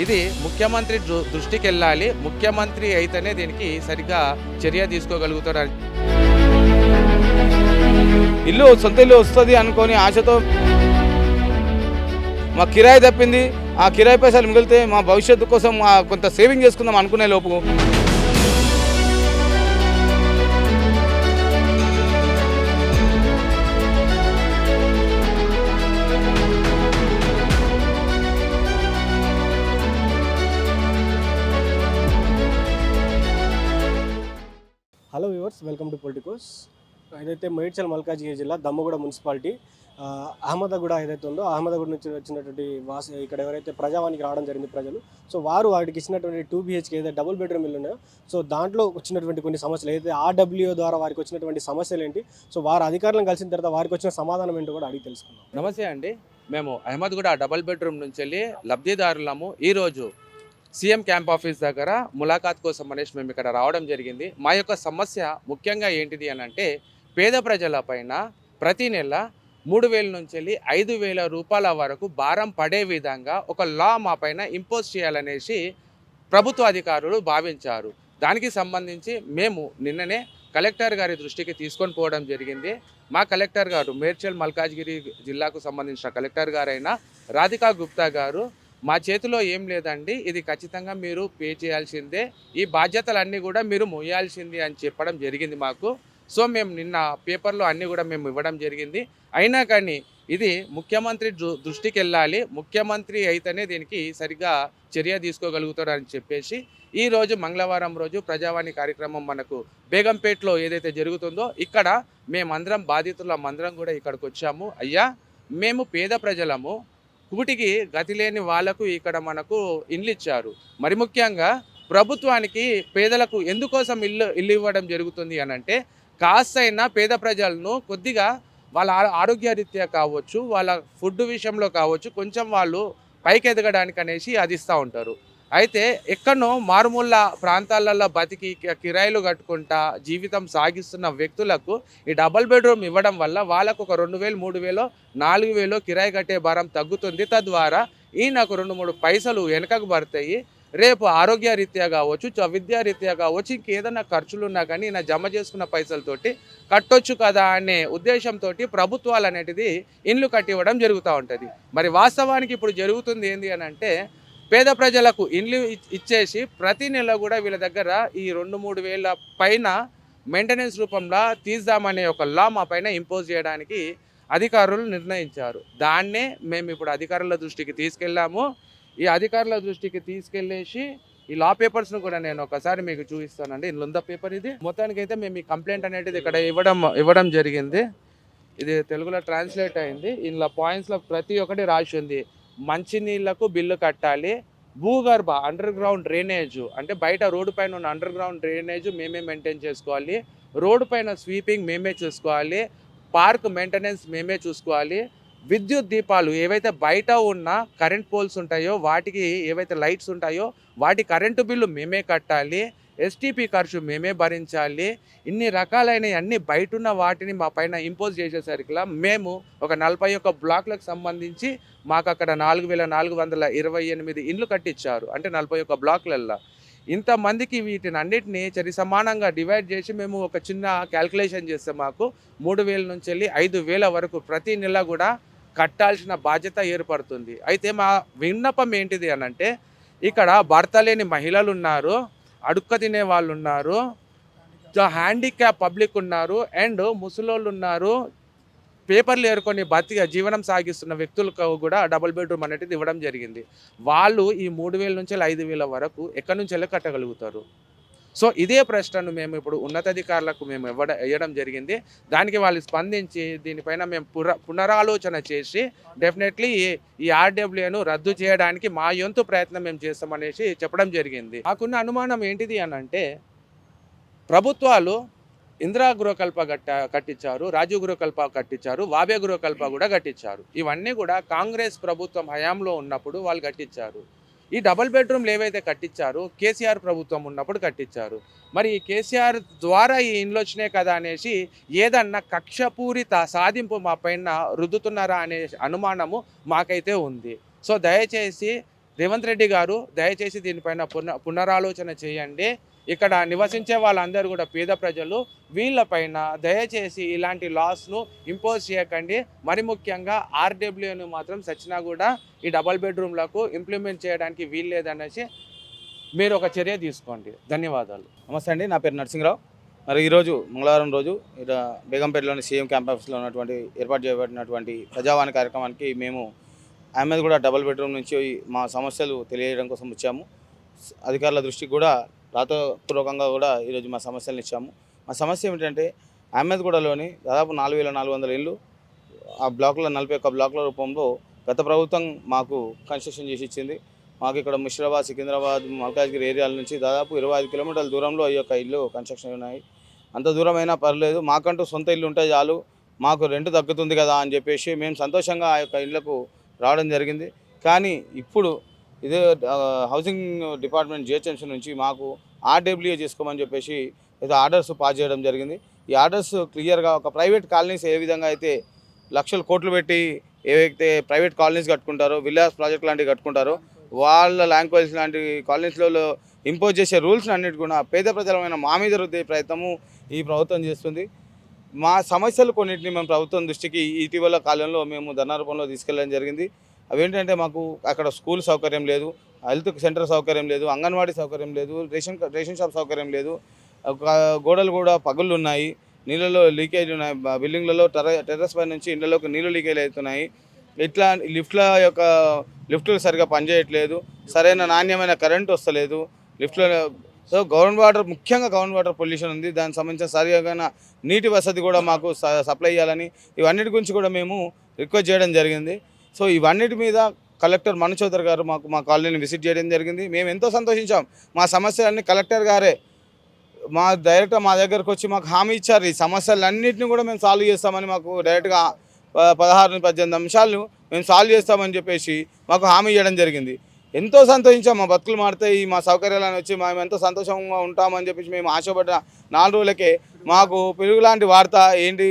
ఇది ముఖ్యమంత్రి దృ- దృష్టికి వెళ్ళాలి ముఖ్యమంత్రి అయితేనే దీనికి సరిగ్గా చర్య తీసుకోగలుగుతారు ఇల్లు సొంత ఇల్లు వస్తుంది అనుకొని ఆశతో మా కిరాయి తప్పింది. ఆ కిరాయి పైసలు మిగిలితే మా భవిష్యత్తు కోసం మా కొంత సేవింగ్ చేసుకుందాం అనుకునే లోపు. Hello viewers welcome to Politicos. ఏదైతే మేడ్చల్ మల్కాజ్గిరి జిల్లా దమ్మగూడ మున్సిపాలిటీ అహ్మదగూడ ఏదైతే ఉందో అహ్మదగూడ నుంచి వచ్చినటువంటి వాస ఇక్కడ ఎవరైతే ప్రజావానికి రావడం జరిగింది ప్రజలు సో వారు వాటికి ఇచ్చినటువంటి టూ బీహెచ్కే ఏదైతే డబుల్ బెడ్రూమ్ ఇల్లు ఉన్నాయో సో దాంట్లో వచ్చినటువంటి కొన్ని సమస్యలు ఏదైతే ఆర్డబ్ల్యూఓ ద్వారా వారికి వచ్చినటువంటి సమస్యలు ఏంటి సో వారు అధికారులను కలిసిన తర్వాత వారికి వచ్చిన సమాధానం ఏంటో కూడా అడిగి తెలుసుకుందాం. నమస్తే అండి. మేము అహ్మద్గూడ డబుల్ బెడ్రూమ్ నుంచి వెళ్ళి లబ్ధిదారులము ఈరోజు సీఎం క్యాంప్ ఆఫీస్ దగ్గర ములాఖాత్ కోసం అనేసి మేము ఇక్కడ రావడం జరిగింది. మా యొక్క సమస్య ముఖ్యంగా ఏంటిది అని అంటే పేద ప్రజల పైన ప్రతి నెల మూడు వేల నుంచి వెళ్ళి ఐదు వేల రూపాయల వరకు భారం పడే విధంగా ఒక లా మా పైన ఇంపోజ్ చేయాలనేసి ప్రభుత్వ అధికారులు భావించారు. దానికి సంబంధించి మేము నిన్ననే కలెక్టర్ గారి దృష్టికి తీసుకొని పోవడం జరిగింది. మా కలెక్టర్ గారు మేడ్చల్ మల్కాజ్గిరి జిల్లాకు సంబంధించిన కలెక్టర్ గారైన రాధికా గుప్తా గారు మా చేతిలో ఏం లేదండి. ఇది ఖచ్చితంగా మీరు పే చేయాల్సిందే. ఈ బాధ్యతలన్నీ కూడా మీరు మోయాల్సింది అని చెప్పడం జరిగింది మాకు. సో మేము నిన్న పేపర్లో అన్నీ కూడా మేము ఇవ్వడం జరిగింది. అయినా కానీ ఇది ముఖ్యమంత్రి దృ- దృష్టికి వెళ్ళాలి. ముఖ్యమంత్రి అయితేనే దీనికి సరిగ్గా చర్య తీసుకోగలుగుతాడు అని చెప్పేసి ఈ రోజు మంగళవారం రోజు ప్రజావాణి కార్యక్రమం మనకు బేగంపేటలో ఏదైతే జరుగుతుందో ఇక్కడ మేమందరం బాధితులం అందరం కూడా ఇక్కడికి వచ్చాము. అయ్యా మేము పేద ప్రజలము. కూటికి గతి లేని వాళ్ళకు ఇక్కడ మనకు ఇండ్లు ఇచ్చారు. మరి ముఖ్యంగా ప్రభుత్వానికి పేదలకు ఎందుకోసం ఇల్లు ఇల్లు ఇవ్వడం జరుగుతుంది అని అంటే కాస్తైనా పేద ప్రజలను కొద్దిగా వాళ్ళ ఆరోగ్యరీత్యా కావచ్చు వాళ్ళ ఫుడ్ విషయంలో కావచ్చు కొంచెం వాళ్ళు పైకి ఎదగడానికి అనేసి అది ఇస్తూ ఉంటారు. అయితే ఎక్కడో మారుమూల ప్రాంతాలలో బతికి కిరాయిలు కట్టుకుంటా జీవితం సాగిస్తున్న వ్యక్తులకు ఈ డబల్ బెడ్రూమ్ ఇవ్వడం వల్ల వాళ్ళకు ఒక రెండు వేలు మూడు వేలు నాలుగు వేలు కిరాయి కట్టే భారం తగ్గుతుంది. తద్వారా ఈయనకు రెండు మూడు పైసలు వెనకకు పడతాయి. రేపు ఆరోగ్య రీత్యా కావచ్చు చ- కావచ్చు ఇంకేదైనా ఖర్చులు ఉన్నా కానీ ఈయన జమ చేసుకున్న పైసలతోటి కట్టొచ్చు కదా అనే ఉద్దేశంతో ప్రభుత్వాలు అనేటిది ఇండ్లు కట్టివ్వడం జరుగుతూ ఉంటుంది. మరి వాస్తవానికి ఇప్పుడు జరుగుతుంది ఏంటి అని అంటే పేద ప్రజలకు ఇండ్లు ఇచ్చేసి ప్రతి నెల కూడా వీళ్ళ దగ్గర ఈ రెండు మూడు వేల పైన మెయింటెనెన్స్ రూపంలో తీద్దామనే ఒక లా మా పైన ఇంపోజ్ చేయడానికి అధికారులు నిర్ణయించారు. దాన్నే మేము ఇప్పుడు అధికారుల దృష్టికి తీసుకెళ్ళాము. ఈ అధికారుల దృష్టికి తీసుకెళ్ళేసి ఈ లా పేపర్స్ను కూడా నేను ఒకసారి మీకు చూపిస్తానండి. ఇందులో ఉందా పేపర్ ఇది? మొత్తానికైతే మేము ఈ కంప్లైంట్ అనేది ఇక్కడ ఇవ్వడం ఇవ్వడం జరిగింది. ఇది తెలుగులో ట్రాన్స్లేట్ అయింది. ఇందులో పాయింట్స్లో ప్రతి ఒక్కటి రాసి ఉంది. మంచినీళ్ళకు బిల్లు కట్టాలి. భూగర్భ అండర్ గ్రౌండ్ డ్రైనేజ్ అంటే బయట రోడ్డు పైన ఉన్న అండర్ గ్రౌండ్ డ్రైనేజ్ మేమే మెయింటైన్ చేసుకోవాలి. రోడ్డు పైన స్వీపింగ్ మేమే చూసుకోవాలి. పార్క్ మెయింటెనెన్స్ మేమే చూసుకోవాలి. విద్యుత్ దీపాలు ఏవైతే బయట ఉన్న కరెంట్ పోల్స్ ఉంటాయో వాటికి ఏవైతే లైట్స్ ఉంటాయో వాటి కరెంటు బిల్లు మేమే కట్టాలి. ఎస్టీపీ ఖర్చు మేమే భరించాలి. ఇన్ని రకాలైన అన్ని బయట ఉన్న వాటిని మా పైన ఇంపోజ్ చేసేసరికిలా మేము ఒక నలభై ఒక్క బ్లాక్లకు సంబంధించి మాకు అక్కడ నాలుగు వేల నాలుగు వందల ఇరవై ఎనిమిది ఇండ్లు కట్టించారు అంటే నలభై ఒక్క బ్లాక్లల్లో. ఇంతమందికి వీటిని అన్నిటిని చరి సమానంగా డివైడ్ చేసి మేము ఒక చిన్న క్యాల్కులేషన్ చేస్తే మాకు మూడు వేల నుంచి వెళ్ళి ఐదు వేల వరకు ప్రతి నెల కూడా కట్టాల్సిన బాధ్యత ఏర్పడుతుంది. అయితే మా విన్నపం ఏంటిది అని అంటే ఇక్కడ భర్త లేని మహిళలు ఉన్నారు అడుక్క తినే వాళ్ళు ఉన్నారు హ్యాండిక్యాప్ పబ్లిక్ ఉన్నారు. అండ్ ముసలోళ్ళు ఉన్నారు పేపర్లు ఏరుకొని బతిగా జీవనం సాగిస్తున్న వ్యక్తులకు కూడా డబుల్ బెడ్రూమ్ అనేది ఇవ్వడం జరిగింది. వాళ్ళు ఈ మూడు వేల నుంచి ఐదు వేల వరకు ఎక్కడి నుంచి వెళ్ళి కట్టగలుగుతారు సో ఇదే ప్రశ్నను మేము ఇప్పుడు ఉన్నతాధికారులకు మేము ఇవ్వడం ఇవ్వడం జరిగింది. దానికి వాళ్ళు స్పందించి దీనిపైన మేము పుర పునరాలోచన చేసి డెఫినెట్లీ ఈ ఆర్డబ్ల్యూను రద్దు చేయడానికి మా వంతు ప్రయత్నం మేము చేస్తామనేసి చెప్పడం జరిగింది. మాకున్న అనుమానం ఏంటిది అని అంటే ప్రభుత్వాలు ఇందిరా గృహకల్ప కట్ట కట్టించారు రాజీవ్ గృహకల్ప కట్టించారు వాబే గృహకల్ప కూడా కట్టించారు. ఇవన్నీ కూడా కాంగ్రెస్ ప్రభుత్వం హయాంలో ఉన్నప్పుడు వాళ్ళు కట్టించారు. ఈ డబల్ బెడ్రూమ్లు ఏవైతే కట్టించారో కేసీఆర్ ప్రభుత్వం ఉన్నప్పుడు కట్టించారు. మరి ఈ కేసీఆర్ ద్వారా ఈ ఇండ్లు వచ్చినాయి కదా అనేసి ఏదన్నా కక్షపూరిత సాధింపు మా పైన రుద్దుతున్నారా అనే అనుమానము మాకైతే ఉంది. సో దయచేసి రేవంత్ రెడ్డి గారు దయచేసి దీనిపైన పున పునరాలోచన చేయండి. ఇక్కడ నివసించే వాళ్ళందరూ కూడా పేద ప్రజలు వీళ్ళపైన దయచేసి ఇలాంటి లాస్ను ఇంపోజ్ చేయకండి. మరి ముఖ్యంగా ఆర్డబ్ల్యూను మాత్రం సచ్చినా కూడా ఈ డబల్ బెడ్రూమ్లకు ఇంప్లిమెంట్ చేయడానికి వీల్లేదనేసి మీరు ఒక చర్య తీసుకోండి. ధన్యవాదాలు. నమస్తే అండి నా పేరు నరసింహరావు. మరి ఈరోజు మంగళవారం రోజు ఇక్కడ బేగంపేటలోని సీఎం క్యాంప్ ఆఫీస్లో ఉన్నటువంటి ఏర్పాటు చేయబడినటువంటి ప్రజావాణి కార్యక్రమానికి మేము ఆమె కూడా డబల్ బెడ్రూమ్ నుంచి మా సమస్యలు తెలియజేయడం కోసం వచ్చాము. అధికారుల దృష్టికి కూడా రాతపూర్వకంగా కూడా ఈరోజు మా సమస్యలను ఇచ్చాము. మా సమస్య ఏమిటంటే అహ్మద్గూడలోని దాదాపు నాలుగు వేల నాలుగు వందల ఇళ్ళు ఆ బ్లాక్లో నలభై ఒక్క బ్లాక్ల రూపంలో గత ప్రభుత్వం మాకు కన్స్ట్రక్షన్ చేసి ఇచ్చింది. మాకు ఇక్కడ ముషిరాబాద్ సికింద్రాబాద్ మల్కాజ్గిరి ఏరియాల నుంచి దాదాపు ఇరవై ఐదు కిలోమీటర్ల దూరంలో ఈ యొక్క ఇల్లు కన్స్ట్రక్షన్ ఉన్నాయి. అంత దూరమైనా పర్లేదు మాకంటూ సొంత ఇల్లు ఉంటే చాలు మాకు రెంట్ తగ్గుతుంది కదా అని చెప్పేసి మేము సంతోషంగా ఆ యొక్క ఇళ్ళకు రావడం జరిగింది. కానీ ఇప్పుడు ఇదే హౌసింగ్ డిపార్ట్మెంట్ జిహెచ్ఎంసీ నుంచి మాకు ఆర్డబ్ల్యూఏ చేసుకోమని చెప్పేసి ఏదో ఆర్డర్స్ పాస్ చేయడం జరిగింది. ఈ ఆర్డర్స్ క్లియర్గా ఒక ప్రైవేట్ కాలనీస్ ఏ విధంగా అయితే లక్షలు కోట్లు పెట్టి ఏవైతే ప్రైవేట్ కాలనీస్ కట్టుకుంటారో విల్లాస్ ప్రాజెక్ట్ లాంటివి కట్టుకుంటారో వాళ్ళ లాంగ్వేజ్ లాంటి కాలనీస్లలో ఇంపోజ్ చేసే రూల్స్ అన్నిటి కూడా పేద ప్రజలమైన మా మీద రుద్దే ప్రయత్నము ఈ ప్రభుత్వం చేస్తుంది. మా సమస్యలు కొన్నింటిని మేము ప్రభుత్వం దృష్టికి ఇటీవల కాలంలో మేము ధర్నా రూపంలో తీసుకెళ్ళడం జరిగింది. అవేంటంటే మాకు అక్కడ స్కూల్ సౌకర్యం లేదు హెల్త్ సెంటర్ సౌకర్యం లేదు అంగన్వాడీ సౌకర్యం లేదు రేషన్ రేషన్ షాప్ సౌకర్యం లేదు ఒక గోడలు కూడా పగుళ్ళు ఉన్నాయి నీళ్ళలో లీకేజ్ ఉన్నాయి బిల్డింగ్లలో టెర టెర్రస్ పై నుంచి ఇళ్ళలోకి నీళ్ళు లీకేజ్ అవుతున్నాయి. ఇట్లా లిఫ్ట్ల యొక్క లిఫ్ట్లు సరిగా పనిచేయట్లేదు సరైన నాణ్యమైన కరెంట్ వస్తలేదు లిఫ్ట్లో సో గ్రౌండ్ వాటర్ ముఖ్యంగా గ్రౌండ్ వాటర్ పొల్యూషన్ ఉంది. దానికి సంబంధించిన సరిగా నీటి వసతి కూడా మాకు స- సప్లై చేయాలని ఇవన్నిటి గురించి కూడా మేము రిక్వెస్ట్ చేయడం జరిగింది. సో ఇవన్నిటి మీద కలెక్టర్ మను చౌదరి గారు మాకు మా కాలనీని విజిట్ చేయడం జరిగింది. మేము ఎంతో సంతోషించాం. మా సమస్యలన్నీ కలెక్టర్ గారే మా డైరెక్ట్గా మా దగ్గరకు వచ్చి మాకు హామీ ఇచ్చారు. ఈ సమస్యలన్నింటినీ కూడా మేము సాల్వ్ చేస్తామని మాకు డైరెక్ట్గా ప- పదహారు పద్దెనిమిది అంశాలను మేము సాల్వ్ చేస్తామని చెప్పేసి మాకు హామీ ఇవ్వడం జరిగింది. ఎంతో సంతోషించాం. మా బతుకులు మారుతాయి మా సౌకర్యాలను వచ్చి మేము ఎంతో సంతోషంగా ఉంటామని చెప్పేసి మేము ఆశపడ్డ నాలుగు రోజులకే మాకు పెరుగు లాంటి వార్త ఏంటి?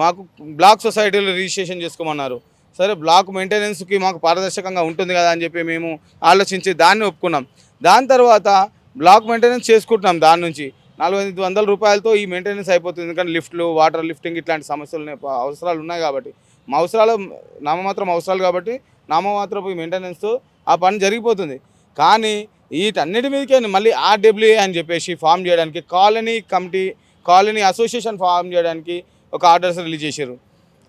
మాకు బ్లాక్ సొసైటీలో రిజిస్ట్రేషన్ చేసుకోమన్నారు. సరే బ్లాక్ మెయింటెనెన్స్కి మాకు పారదర్శకంగా ఉంటుంది కదా అని చెప్పి మేము ఆలోచించి దాన్ని ఒప్పుకున్నాం. దాని తర్వాత బ్లాక్ మెయింటెనెన్స్ చేసుకుంటున్నాం దాని నుంచి. నాలుగు ఐదు వందల రూపాయలతో ఈ మెయింటెనెన్స్ అయిపోతుంది. ఎందుకంటే లిఫ్ట్లు వాటర్ లిఫ్టింగ్ ఇట్లాంటి సమస్యలు ఉన్నాయి, అవసరాలు ఉన్నాయి కాబట్టి. మా అవసరాలు నామమాత్రం అవసరాలు కాబట్టి నామమాత్రపు మెయింటెనెన్స్ ఆ పని జరిగిపోతుంది. కానీ వీటన్నిటి మీదకే మళ్ళీ ఆర్డబ్ల్యూఏ అని చెప్పేసి ఫామ్ చేయడానికి colony committee colony association form చేయడానికి ఒక ఆర్డర్స్ రిలీజ్ చేశారు.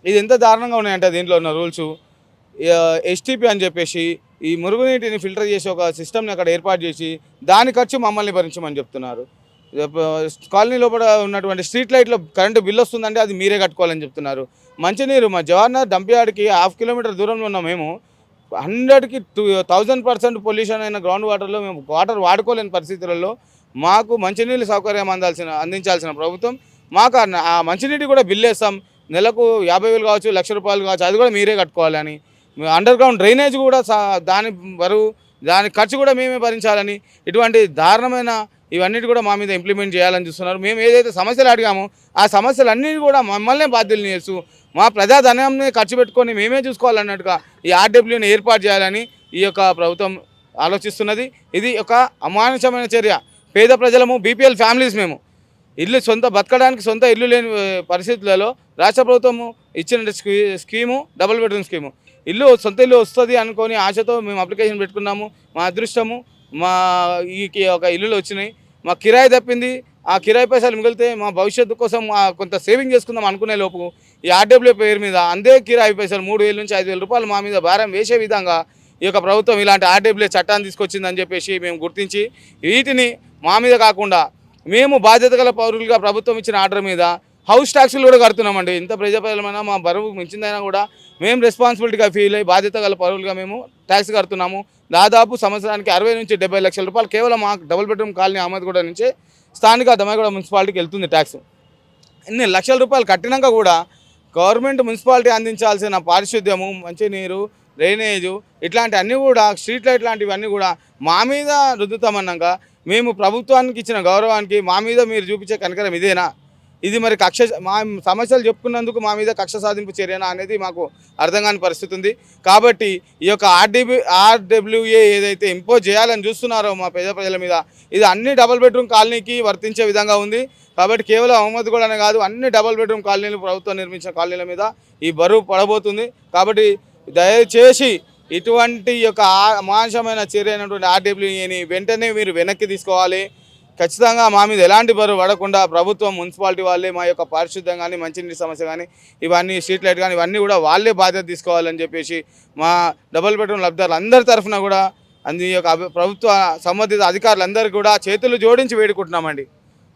ఇది ఎంత దారుణంగా ఉన్నాయంటే దీంట్లో ఉన్న రూల్స్ ఎస్టీపీ అని చెప్పేసి ఈ మురుగునీటిని ఫిల్టర్ చేసి ఒక సిస్టమ్ని అక్కడ ఏర్పాటు చేసి దాని ఖర్చు మమ్మల్ని భరించమని చెప్తున్నారు. కాలనీ లోపల ఉన్నటువంటి స్ట్రీట్ లైట్లో కరెంటు బిల్ వస్తుందంటే అది మీరే కట్టుకోవాలని చెప్తున్నారు. మంచినీరు మా జవహర్నగర్ డంప్యార్డ్కి హాఫ్ కిలోమీటర్ దూరంలో ఉన్న మేము. హండ్రెడ్కి టూ థౌజండ్ పర్సెంట్ పొల్యూషన్ అయిన గ్రౌండ్ వాటర్లో మేము వాటర్ వాడుకోలేని పరిస్థితులలో మాకు మంచినీళ్ళు సౌకర్యం అందాల్సిన అందించాల్సిన ప్రభుత్వం. మాకు ఆ మంచినీటి కూడా బిల్ వేస్తాం. నెలకు యాభై వేలు కావచ్చు లక్ష రూపాయలు కావచ్చు అది కూడా మీరే కట్టుకోవాలని అండర్ గ్రౌండ్ డ్రైనేజ్ కూడా సా- దాని బరువు దాని ఖర్చు కూడా మేమే భరించాలని ఇటువంటి దారుణమైన ఇవన్నీ కూడా మా మీద ఇంప్లిమెంట్ చేయాలని చూస్తున్నారు. మేము ఏదైతే సమస్యలు అడిగామో ఆ సమస్యలు కూడా మమ్మల్నే బాధ్యులు చేస్తూ మా ప్రజాధనాన్ని ఖర్చు పెట్టుకొని మేమే చూసుకోవాలన్నట్టుగా ఈ ఆర్డబ్ల్యూని ఏర్పాటు చేయాలని ఈ యొక్క ప్రభుత్వం ఆలోచిస్తున్నది. ఇది ఒక అమానుషమైన చర్య. పేద ప్రజలము బీపీఎల్ ఫ్యామిలీస్ మేము. ఇల్లు సొంత బతకడానికి సొంత ఇల్లు లేని పరిస్థితులలో రాష్ట్ర ప్రభుత్వము ఇచ్చిన స్కీ స్కీము డబుల్ బెడ్రూమ్ స్కీము ఇల్లు సొంత ఇల్లు వస్తుంది అనుకొని ఆశతో మేము అప్లికేషన్ పెట్టుకున్నాము. మా అదృష్టము మా ఈ ఒక ఇల్లులు వచ్చినాయి. మా కిరాయి తప్పింది. ఆ కిరాయి పైసలు మిగిలితే మా భవిష్యత్తు కోసం కొంత సేవింగ్ చేసుకుందాం అనుకునే లోపు ఈ ఆర్డబ్ల్యూ పేరు మీద అందే కిరాయి పైసలు మూడు వేల నుంచి ఐదు వేల రూపాయలు మా మీద భారం వేసే విధంగా ఈ యొక్క ప్రభుత్వం ఇలాంటి ఆర్డబ్ల్యూ చట్టాన్ని తీసుకొచ్చిందని చెప్పేసి మేము గుర్తించి వీటిని మా మీద కాకుండా మేము బాధ్యత గల పౌరులుగా ప్రభుత్వం ఇచ్చిన ఆర్డర్ మీద హౌస్ ట్యాక్స్లు కూడా కడుతున్నామండి. ఇంత ప్రజాప్రజలమైనా మా బరువు మించిందైనా కూడా మేము రెస్పాన్సిబిలిటీగా ఫీల్ అయ్యి బాధ్యత గల పరువులుగా మేము ట్యాక్స్ కడుతున్నాము. దాదాపు సంవత్సరానికి అరవై నుంచి డెబ్బై లక్షల రూపాయలు కేవలం మా డబుల్ బెడ్రూమ్ కాలనీ అహ్మద్గూడ నుంచి స్థానిక దమాయిగూడ మున్సిపాలిటీకి వెళ్తుంది ట్యాక్స్ ఇన్ని లక్షల రూపాయలు కట్టినాక కూడా గవర్నమెంట్ మున్సిపాలిటీ అందించాల్సిన పారిశుద్ధ్యము మంచినీరు డ్రైనేజు ఇట్లాంటి అన్నీ కూడా స్ట్రీట్ లైట్ లాంటివన్నీ కూడా మా మీద రుద్దుతామన్నాక మేము ప్రభుత్వానికి ఇచ్చిన గౌరవానికి మా మీద మీరు చూపించే కనకరం ఇదేనా? ఇది మరి కక్ష మా సమస్యలు చెప్పుకున్నందుకు మా మీద కక్ష సాధింపు చర్యనా అనేది మాకు అర్థం కాని పరిస్థితి ఉంది. కాబట్టి ఈ యొక్క ఆర్డీబీ ఆర్డబ్ల్యూఏ ఏదైతే ఇంపోజ్ చేయాలని చూస్తున్నారో మా పేద ప్రజల మీద ఇది అన్ని డబుల్ బెడ్రూమ్ కాలనీకి వర్తించే విధంగా ఉంది. కాబట్టి కేవలం అహ్మద్ కూడానే కాదు అన్ని డబుల్ బెడ్రూమ్ కాలనీలు ప్రభుత్వం నిర్మించిన కాలనీల మీద ఈ బరువు పడబోతుంది. కాబట్టి దయచేసి ఇటువంటి యొక్క ఆ- చర్య అయినటువంటి ఆర్డబ్ల్యూఏని వెంటనే మీరు వెనక్కి తీసుకోవాలి. ఖచ్చితంగా మా మీద ఎలాంటి బరువు పడకుండా ప్రభుత్వం మున్సిపాలిటీ వాళ్ళే మా యొక్క పారిశుద్ధ్యం కానీ మంచినీటి సమస్య కానీ ఇవన్నీ స్ట్రీట్ లైట్ కానీ ఇవన్నీ కూడా వాళ్ళే బాధ్యత తీసుకోవాలని చెప్పేసి మా డబుల్ బెడ్రూమ్ లబ్ధారులు అందరి తరఫున కూడా అందు యొక్క ప్రభుత్వ సంబంధిత అధికారులందరికీ కూడా చేతులు జోడించి వేడుకుంటున్నామండి.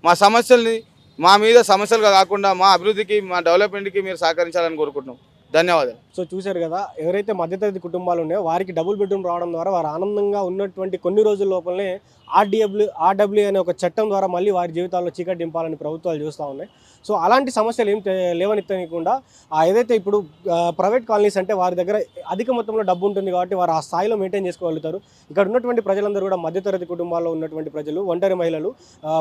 మా సమస్యల్ని మా మీద సమస్యలుగా కాకుండా మా అభివృద్ధికి మా డెవలప్మెంట్కి మీరు సహకరించాలని కోరుకుంటున్నాం. ధన్యవాదాలు. సో చూశారు కదా ఎవరైతే మధ్యతరగతి కుటుంబాలు ఉన్నాయో వారికి డబుల్ బెడ్రూమ్ రావడం ద్వారా వారు ఆనందంగా ఉన్నటువంటి కొన్ని రోజుల లోపలనే ఆర్డీఎబ్ల్యూ ఆర్డబ్ల్యూ అనే ఒక చట్టం ద్వారా మళ్ళీ వారి జీవితాల్లో చీకటి దింపాలని ప్రభుత్వాలు చూస్తూ ఉన్నాయి. సో అలాంటి సమస్యలు ఏం తే- లేవనెత్తనీయకుండా ఏదైతే ఇప్పుడు ప్రైవేట్ కాలనీస్ అంటే వారి దగ్గర అధిక మొత్తంలో డబ్బు ఉంటుంది కాబట్టి వారు ఆ స్థాయిలో మెయింటైన్ చేసుకోగలుగుతారు. ఇక్కడ ఉన్నటువంటి ప్రజలందరూ కూడా మధ్యతరగతి కుటుంబాల్లో ఉన్నటువంటి ప్రజలు ఒంటరి మహిళలు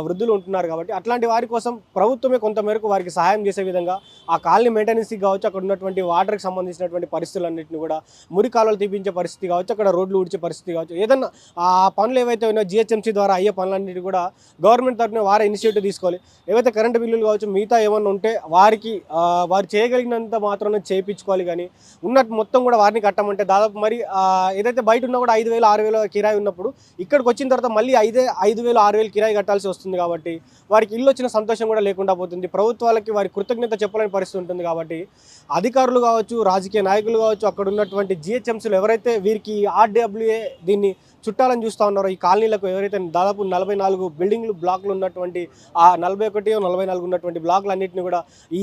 వృద్ధులు ఉంటున్నారు కాబట్టి అట్లాంటి వారి కోసం ప్రభుత్వమే కొంతమేరకు వారికి సహాయం చేసే విధంగా ఆ కాలనీ మెయింటెనెన్స్కి కావచ్చు అక్కడ ఉన్నటువంటి వాటర్కి సంబంధించినటువంటి పరిస్థితులన్నింటిని కూడా మురి కాలువలు తీపించే పరిస్థితి కావచ్చు అక్కడ రోడ్లు ఊడ్చే పరిస్థితి కావచ్చు ఏదన్నా ఆ పనులు ఏవైతే ఉన్నాయో జిహెచ్ఎంసీ ద్వారా అయ్యే పనులన్నిటి కూడా గవర్నమెంట్ తరఫున వారే ఇనిషియేటివ్ తీసుకోవాలి. ఏవైతే కరెంటు బిల్లులు కావచ్చు మిగతా ఏమన్నా ఉంటే వారికి వారు చేయగలిగినంత మాత్రమే చేయించుకోవాలి కానీ ఉన్నట్టు మొత్తం కూడా వారిని కట్టమంటే దాదాపు మరి ఏదైతే బయట ఉన్నా కూడా ఐదు వేలు ఆరు వేల కిరాయి ఉన్నప్పుడు ఇక్కడికి వచ్చిన తర్వాత మళ్ళీ ఐదే ఐదు వేలు ఆరు వేలు కిరాయి కట్టాల్సి వస్తుంది కాబట్టి వారికి ఇల్లు వచ్చిన సంతోషం కూడా లేకుండా పోతుంది. ప్రభుత్వాలకి వారి కృతజ్ఞత చెప్పలేని పరిస్థితి ఉంటుంది కాబట్టి అధికారులు కావచ్చు రాజకీయ నాయకులు కావచ్చు అక్కడ ఉన్నటువంటి జిహెచ్ఎంసీలు ఎవరైతే వీరికి ఆర్డబ్ల్యూఏ దీన్ని చుట్టాలని చూస్తూ ఉన్నారో ఈ కాలనీలకు ఎవరైతే దాదాపు నలభై నాలుగు బిల్డింగ్లు బ్లాక్లు ఉన్నటువంటి ఆ నలభై ఒకటి నలభై నాలుగు ఉన్నటువంటి బ్లాక్లు అన్నింటినీ కూడా ఈ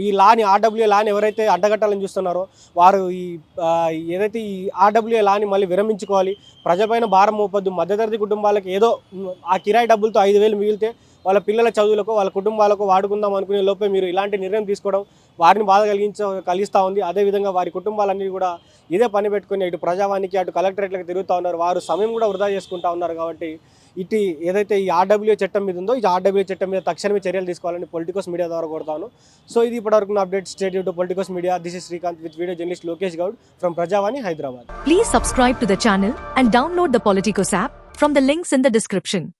ఈ లాని ఆర్డబ్ల్యూఏ లాని ఎవరైతే అడ్డగట్టాలని చూస్తున్నారో వారు ఈ ఏదైతే ఈ ఆర్డబ్ల్యూఏ లాని మళ్ళీ విరమించుకోవాలి ప్రజలపైన భారం మోపద్దు మధ్యతరగతి కుటుంబాలకు ఏదో ఆ కిరాయి డబ్బులతో ఐదు వేలు మిగిలితే వాళ్ళ పిల్లల చదువులకు వాళ్ళ కుటుంబాలకు వాడుకుందాం అనుకునే లోపే మీరు ఇలాంటి నిర్ణయం తీసుకోవడం వారిని బాధ కలిగించ కలిగిస్తూ ఉంది. అదేవిధంగా వారి కుటుంబాలన్నీ కూడా ఇదే పని పెట్టుకుని ఇటు ప్రజావానికి అటు కలెక్టరేట్లకు తిరుగుతూ ఉన్నారు. వారు సమయం కూడా వృధా చేసుకుంటా ఉన్నారు కాబట్టి ఇటు ఏదైతే ఈ ఆర్డబ్ల్యూ చట్టం మీద ఉందో ఈ ఆర్డబ్ల్యూ చట్టం మీద తక్షణమే చర్యలు తీసుకోవాలని పొలిటికల్స్ మీడియా ద్వారా కోరుతాను. సో ఇది ఇప్పటివరకు నా update. State to politicals media. This is Srikanth with video journalist Lokesh Goud from Prajavani Hyderabad. Please subscribe to the channel and download the Politicos app from the links in the description